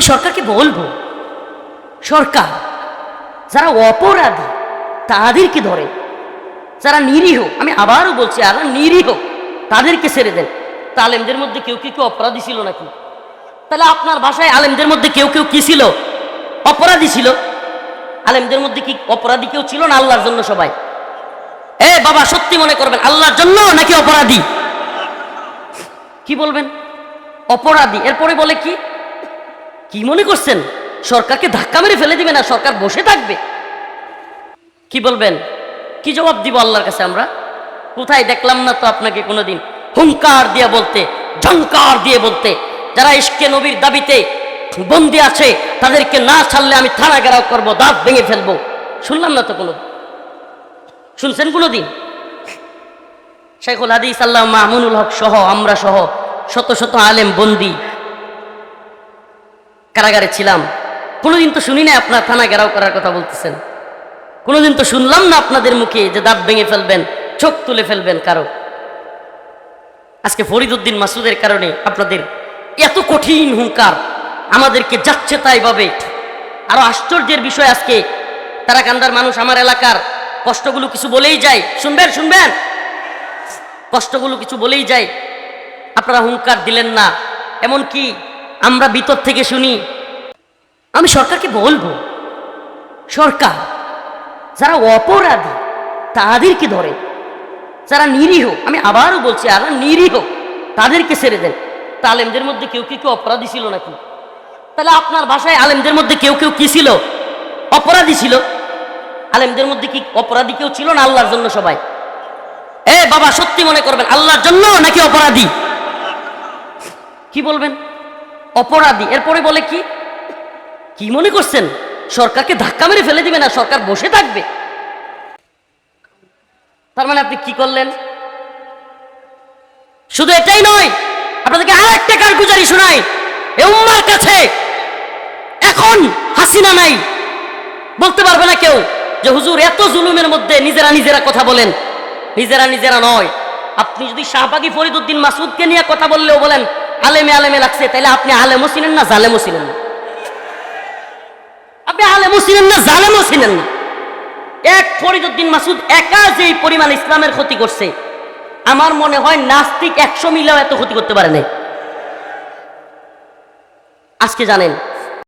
আমি সরকারকে বলব, সরকার, যারা অপরাধী, তাদেরকে ধরে। যারা নিরীহ, আমি আবারও বলছি আর নিরীহ, তাদেরকে ছেড়ে দেন। তা আলেমদের মধ্যে কেউ কেউ কি অপরাধী ছিল নাকি? তাহলে আপনার ভাষায় আলেমদের মধ্যে কেউ কেউ কি ছিল? অপরাধী ছিল? আলেমদের মধ্যে কি অপরাধী কেউ ছিল না আল্লাহর জন্য সবাই? এ বাবা, সত্যি মনে করবেন, আল্লাহর জন্য নাকি অপরাধী? কি বলবেন? অপরাধী। এরপরে বলে কি? কি মনে করছেন? সরকারকে ধাক্কা মেরে ফেলে দিবে না? সরকার বসে থাকবে। কি বলবেন? কি জবাব দিব আল্লাহর কাছে আমরা? কোথায় দেখলাম না তো আপনাকে কোনোদিন? হুঙ্কার দিয়ে বলতে ঝঙ্কার দিয়ে বলতে। যারা ইস্কে নবীর দাবিতে বন্দি আছে, তাদেরকে না ছাড়লে আমি থানা গেরাও করব, দাঁত ভেঙে ফেলব। শুনলাম না তো কোনো শুনছেন কোনোদিন? শেখুল হাদিস, আল্লাহ মামুনুল হক সহ, আমরা সহ শত শত আলেম বন্দি। কারাগারে ছিলাম। কোনোদিন তো শুনি না আপনার থানা ঘেরাও করার কথা বলতেছেন। কোনোদিন তো শুনলাম না আপনাদের মুখে যে দাঁত ভেঙে ফেলবেন, চোখ তুলে ফেলবেন কারও। আজকে ফরিদুদ্দিন মাসুদের কারণে আপনাদের এত কঠিন হুঙ্কার আমাদেরকে যাচ্ছে তাই ভাবে। আরও আশ্চর্যের বিষয় আজকে, তারা কান্দার মানুষ আমার এলাকার, কষ্টগুলো কিছু বলেই যায়। শুনবেন শুনবেন? কষ্টগুলো কিছু বলেই যায়। আপনারা হুঙ্কার দিলেন না। এমন কি আমরা ভিতর থেকে শুনি, আমি সরকারকে বলব, সরকার, যারা অপরাধী, তাদেরকে ধরে। যারা নিরীহ, আমি আবারও বলছি আর নিরীহ, তাদেরকে ছেড়ে দেন। তা আলেমদের মধ্যে কেউ কেউ কি অপরাধী ছিল নাকি? তাহলে আপনার ভাষায় আলেমদের মধ্যে কেউ কেউ কি ছিল? অপরাধী ছিল? আলেমদের মধ্যে কি অপরাধী কেউ ছিল না আল্লাহর জন্য সবাই? এ বাবা, সত্যি মনে করবেন, আল্লাহর জন্য নাকি অপরাধী? কি বলবেন? অপরাধী। এরপরে বলে কি? কি মনে করছেন? সরকারকে ধাক্কা মেরে ফেলে দিবে না? সরকার বসে থাকবে। তার মানে আপনি কি করলেন? শুধু এটাই নয়, আপনাদেরকে আর একটা কারগুজারি শোনাই। এ উম্মার কাছে এখন হাসিনা নাই। বলতে পারবে না কেউ যে, হুজুর, এত জুলুমের মধ্যে নিজেরা নিজেরা কথা বলেন। নিজেরা নিজেরা নয়। আপনি যদি শাহবাগি ফরিদুদ্দিন মাসুদকে নিয়ে কথা বললেও বলেন আলেমে আলেমে লাগছে তাহলে আপনি আলেমও ছিলেন না জালেমও ছিলেন না? আপনি আলেমও ছিলেন না জালেমও ছিলেন না? এক ফরিদুদ্দিন মাসুদ একা যে পরিমাণ ইসলামের ক্ষতি করছে, আমার মনে হয় নাস্তিক একশো মিলেও এত ক্ষতি করতে পারে নাই। আজকে জানেন